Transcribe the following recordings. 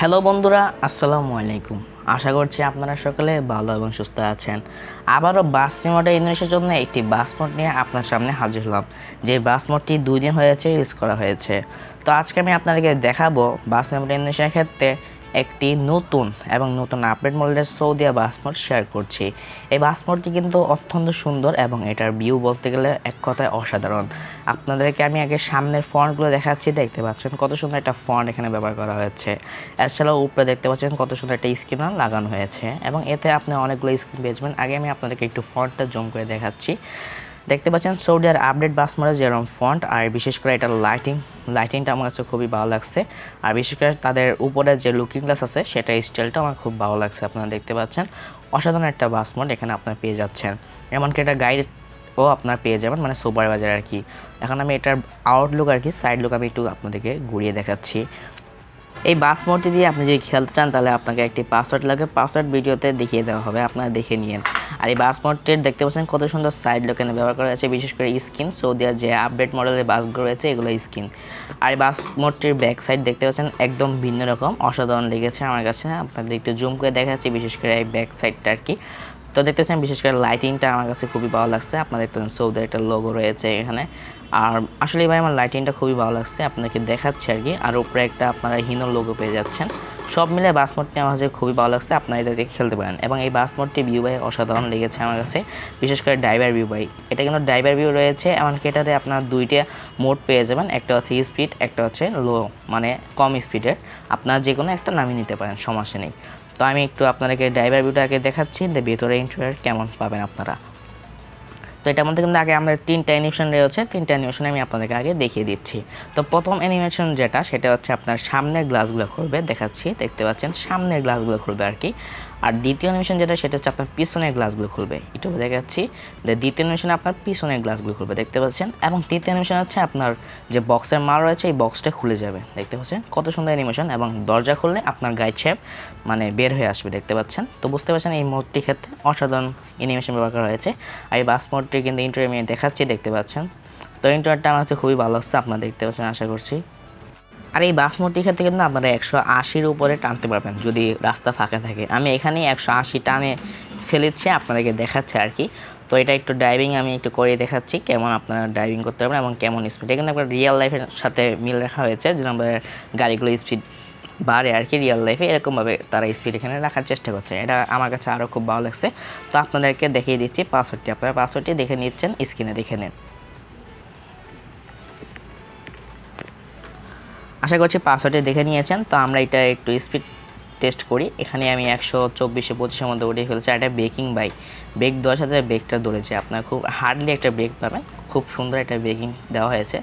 Hello বন্ধুরা, আসসালামু আলাইকুম। আশা করছি আপনারা সকলে ভালো এবং সুস্থ আছেন। আবারও বাস সিমোটে ইংলিশের জন্য একটি বাস মোট নিয়ে আপনার সামনে হাজির হলাম। যে বাস মোটটি দুই দিন হয়েছে ইউজ করা হয়েছে। তো আজকে আমি আপনাদেরকে দেখাবো বাস সিমোটে ইংলিশের ক্ষেত্রে একটি নতুন এবং নতুন আপডেট মডেলের সৌদিয়া বাস মোড শেয়ার করছি। এই বাস মোডটি কিন্তু অত্যন্ত সুন্দর এবং এটার ভিউ বলতে গেলে এক কথায় অসাধারণ। আপনাদেরকে আমি আগে সামনের ফন্টগুলো দেখাচ্ছি, দেখতে পাচ্ছেন কত সুন্দর একটা ফন্ট এখানে ব্যবহার করা হয়েছে। এছাড়াও উপরে দেখতে পাচ্ছেন কত সুন্দর একটা স্ক্রিনার লাগানো হয়েছে এবং এতে আপনি অনেকগুলো স্ক্রিন পেয়ে আগে আমি আপনাদেরকে একটু ফন্টটা জুম করে দেখাচ্ছি। দেখতে পাচ্ছেন সৌদিয়ার আপডেট বাস মডেল যেরকম ফন্ট আর বিশেষ করে এটার লাইটিং লাইটিংটা আমার কাছে খুবই ভালো লাগছে। আর বিশেষ করে তাদের উপরে যে লুকিং গ্লাস আছে, সেটা স্টাইলটা আমার খুব ভালো লাগছে, আপনারা দেখতে পাচ্ছেন। অসাধারণ একটা বাস মোড এখানে আপনারা পেয়ে যাচ্ছেন। এমনকি এটা গাইড ও আপনার পেয়ে যাবেন মানে সুপার বাজার আর কি। এখন আমি এটার আউটলুক আর কি সাইড লুক আমি একটু আপনাদেরকে ঘুরিয়ে দেখাচ্ছি। এই বাস মোডটি দিয়ে আপনি যদি খেলতে চান, তাহলে আপনাকে একটি পাসওয়ার্ড লাগে। পাসওয়ার্ড ভিডিওতে দেখিয়ে দেওয়া হবে, আপনারা দেখে নিন আর এই বাস মোডটির দেখতে পাচ্ছেন কত সুন্দর সাইড লোকেনে ব্যবহার করা হয়েছে, বিশেষ করে স্কিন সৌদিয়ার যে আপডেট মডেলের বাসগুলো রয়েছে, এগুলো স্কিন আর এই বাস মোডটির ব্যাক সাইড দেখতে পাচ্ছেন একদম ভিন্ন রকম, অসাধারণ লেগেছে আমার কাছে। আপনাদের একটু জুম করে দেখাচ্ছি, বিশেষ করে এই ব্যাক সাইডটা আর কি। তো দেখতে পাচ্ছেন বিশেষ করে লাইটিংটা আমার কাছে খুবই ভালো লাগছে। আপনারা দেখতে পাচ্ছেন সৌদের একটা লোগো রয়েছে এখানে। আর আসলে ভাই আমার লাইটিংটা খুবই ভালো লাগছে আপনাকে দেখাচ্ছে আর কি। আর উপরে একটা আপনারা হিনো লোগো পেয়ে যাচ্ছেন। সব মিলে বাস মোডটি আমার কাছে খুবই ভালো লাগছে, আপনারা এটা দিয়ে খেলতে পারেন। এবং এই বাস মোডটি ভিউ বাই অসাধারণ লেগেছে আমার কাছে, বিশেষ করে ড্রাইভার ভিউ বাই। এটা কিন্তু ড্রাইভার ভিউ রয়েছে, এমনকি এটাতে আপনার দুইটা মোড পেয়ে যাবেন, একটা হচ্ছে স্পিড একটা হচ্ছে লো মানে কম স্পিডের আপনার যে কোনো একটা নামিয়ে নিতে পারেন, সমস্যা নেই। তো আমি একটু আপনাদেরকে ড্রাইভার ভিউটাকে দেখাচ্ছি ভেতরে ইন্টারিয়ার কেমন পাবেন আপনারা। তো এটার মধ্যে কিন্তু আগে আমরা তিনটা অ্যানিমেশন রয়েছে, তিনটা অ্যানিমেশন আমি আপনাদেরকে আগে দেখিয়ে দিচ্ছি। তো প্রথম অ্যানিমেশন যেটা, সেটা হচ্ছে আপনার সামনের গ্লাসগুলো খুলবে, দেখাচ্ছি, দেখতে পাচ্ছেন সামনের গ্লাসগুলো খুলবে আর কি। আর দ্বিতীয় অ্যানিমেশন যেটা, সেটা হচ্ছে আপনার পিছনের গ্লাসগুলো খুলবে। একটু দেখাচ্ছি দ্বিতীয় অ্যানিমেশনে আপনার পিছনের গ্লাসগুলো খুলবে, দেখতে পাচ্ছেন? এবং তৃতীয় অ্যানিমেশন হচ্ছে আপনার যে বক্সের মাল রয়েছে, এই বক্সটা খুলে যাবে, দেখতে পাচ্ছেন? কত সুন্দর অ্যানিমেশন এবং দরজা খুললে আপনার গাইড শেপ মানে বের হয়ে আসবে, দেখতে পাচ্ছেন? তো বুঝতে পারছেন এই মোডটির ক্ষেত্রে অসাধারণ অ্যানিমেশন ব্যবহার করা হয়েছে। আর এই বাস মোডটি কিন্তু ইন্টারভিউ আমি দেখাচ্ছি, দেখতে পাচ্ছেন? তো ইন্টারটা আমার কাছে খুবই ভালো লাগছে, আপনারা দেখতে পাচ্ছেন, আশা করছি। আর এই বাস মোডটির ক্ষেত্রে কিন্তু আপনারা একশো আশির উপরে টানতে পারবেন, যদি রাস্তা ফাঁকা থাকে। আমি এখানেই একশো আশি টানে ফেলেছি, আপনাদেরকে দেখাচ্ছে আর কি। তো এটা একটু ড্রাইভিং আমি একটু করে দেখাচ্ছি, কেমন আপনারা ড্রাইভিং করতে পারবেন এবং কেমন স্পিড এখানে আপনার রিয়েল লাইফের সাথে মিল রাখা হয়েছে যেরকম গাড়িগুলো স্পিড বাড়ে আর কি রিয়েল লাইফে এরকমভাবে তারা স্পিড এখানে রাখার চেষ্টা করছে। এটা আমার কাছে আরও খুব ভালো লাগছে। তো আপনাদেরকে দেখিয়ে দিচ্ছি পাসওয়ার্ডটি আপনারা পাসওয়ার্ডটি দেখে নিচ্ছেন স্ক্রিনে দেখে নিন। আশা করছি পাসওয়ার্ডটি দেখে নিয়েছেন। তো আমরা এটা একটু স্পিড টেস্ট করি। এখানে আমি একশো চব্বিশে পঁচিশের মধ্যে উঠে ফেলছি, আর এটা বেকিং বাইক বেক দেওয়ার সাথে বেকটা ধরেছে। আপনার খুব হার্ডলি একটা বেক পাবেন খুব সুন্দর একটা বেকিং দেওয়া হয়েছে।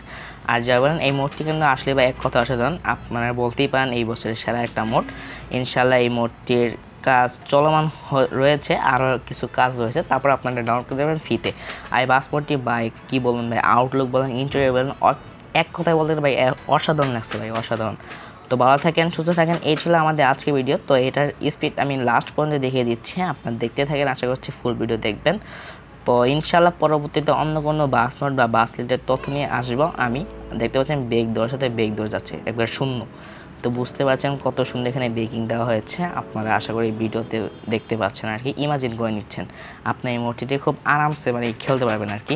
আর যা বলেন, এই মোডটি কিন্তু আসলে বা এক কথা অসাধারণ আপনারা বলতেই পারেন এই বছরের সেরা একটা মোড ইনশাল্লাহ এই মোডটির কাজ চলমান রয়েছে, আরও কিছু কাজ রয়েছে। তারপর আপনারা ডাউনলোড করে দেবেন ফিতে আর এই পাসপোর্টটি বাইক কী বলবেন ভাই? আউটলুক বলেন ইন্টারভিউ বলেন এক কথায় বলতে ভাই অসাধারণ লাগছে ভাই, অসাধারণ। তো ভালো থাকেন, সুস্থ থাকেন, এই ছিল আমাদের আজকে ভিডিও তো এটার স্পিড আমি লাস্ট পর্যন্ত দেখিয়ে দিচ্ছি, আপনার দেখতে থাকেন, আশা করছি ফুল ভিডিও দেখবেন। তো ইনশাল্লাহ পরবর্তীতে অন্য কোনো বাস নোট বা বাস লিটের তথ্য নিয়ে আসব। আমি দেখতে পাচ্ছেন বেগ দেওয়ার সাথে বেগ দেওয়া যাচ্ছে, একবার শূন্য। তো বুঝতে পারছেন কত সুন্দর এখানে বেকিং দেওয়া হয়েছে, আপনারা আশা করি ভিডিওতে দেখতে পাচ্ছেন আর কি ইমাজিন করে নিচ্ছেন। আপনি এই মূর্তিটি খুব আরামসে মানে খেলতে পারবেন আর কি।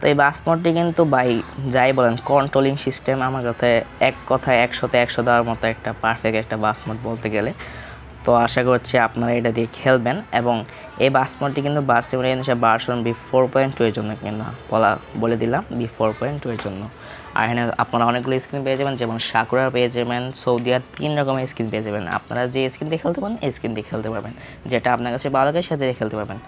তো এই বাস মোডটি কিন্তু বাই যাই বলেন কন্ট্রোলিং সিস্টেম আমার কাছে এক কথায় একশোতে একশো দেওয়ার মতো একটা পারফেক্ট একটা বাস মোড বলতে গেলে। তো আশা করছি আপনারা এটা দিয়ে খেলবেন এবং এই বাস মোডটি কিন্তু bus simulation version B four point two এর জন্য কিনা বলা, বলে দিলাম বি ফোর পয়েন্ট টু এর জন্য। এখানে আপনারা অনেকগুলো স্ক্রিন পেয়ে যাবেন, যেমন সাকুরা পেয়ে যাবেন, সৌদিয়ার তিন রকমের স্ক্রিন পেয়ে যাবেন। আপনারা যে স্ক্রিন দিয়ে খেলতে পারেন, এই স্ক্রিন দিয়ে খেলতে পারবেন। যেটা আপনার কাছে ভালো লাগে, সেটা দিয়ে খেলতে পারবেন।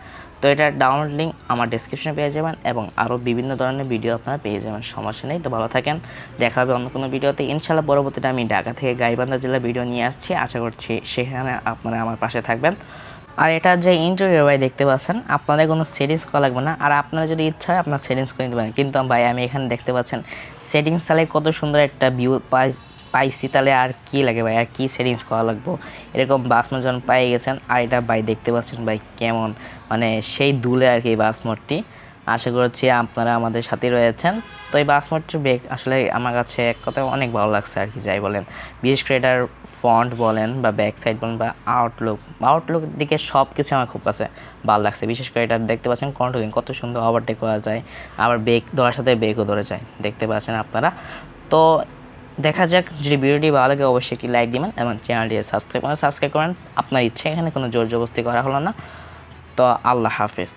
তো এটার ডাউনলোড লিঙ্ক আমার ডিসক্রিপশনে পেয়ে যাবেন এবং আরও বিভিন্ন ধরনের ভিডিও আপনারা পেয়ে যাবেন। সমস্যা নেই, তো ভালো থাকেন। দেখা হবে অন্য কোনো ভিডিওতে ইনশাল্লাহ পরবর্তীতে আমি ঢাকা থেকে গাইবান্ধা জেলার ভিডিও নিয়ে আসছি। আশা করছি সেখানে আপনারা আমার পাশে থাকবেন। আর এটা যে ইন্টারভিউ ভাই দেখতে পাচ্ছেন, আপনাদের কোনো সেটিংস করা লাগবে না। আর আপনারা যদি ইচ্ছা হয় আপনার সেটিংস করে নিতে পারেন। কিন্তু ভাই, আমি এখানে দেখতে পাচ্ছেন সেটিংস তাহলে কত সুন্দর একটা ভিউ পাই, পাইছি, তাহলে আর কি লাগে ভাই? আর কি সেটিংস করা লাগবো? এরকম বাস যখন পাই গেছেন, আর এটা ভাই দেখতে পাচ্ছেন ভাই কেমন? মানে সেই দুলে আর কি বাস মোডটি আশা করছি আপনারা আমাদের সাথে রয়েছেন। তো এই বাস মোটর বেগ আসলে আমার কাছে এক কথায় অনেক ভালো লাগছে আর কি, যাই বলেন। বিশেষ করে এটার ফন্ট বলেন বা ব্যাক সাইড বলেন বা আউটলুক আউটলুক দিকে সব কিছু আমার খুব কাছে ভালো লাগছে। বিশেষ করে এটা দেখতে পাচ্ছেন কন্ট্রোলিং কত সুন্দর ওভারটেক করা যায়, আবার ব্রেক ধরার সাথে ব্রেকও ধরে যায়, দেখতে পাচ্ছেন আপনারা। তো দেখা যাক, যদি ভিডিওটি ভালো লাগে অবশ্যই একটি লাইক দিবেন এবং চ্যানেলটি সাবস্ক্রাইব করেন। সাবস্ক্রাইব করেন, আপনার ইচ্ছে এখানে কোনো জোর জবস্তি করা হলো না। তো আল্লাহ হাফেজ।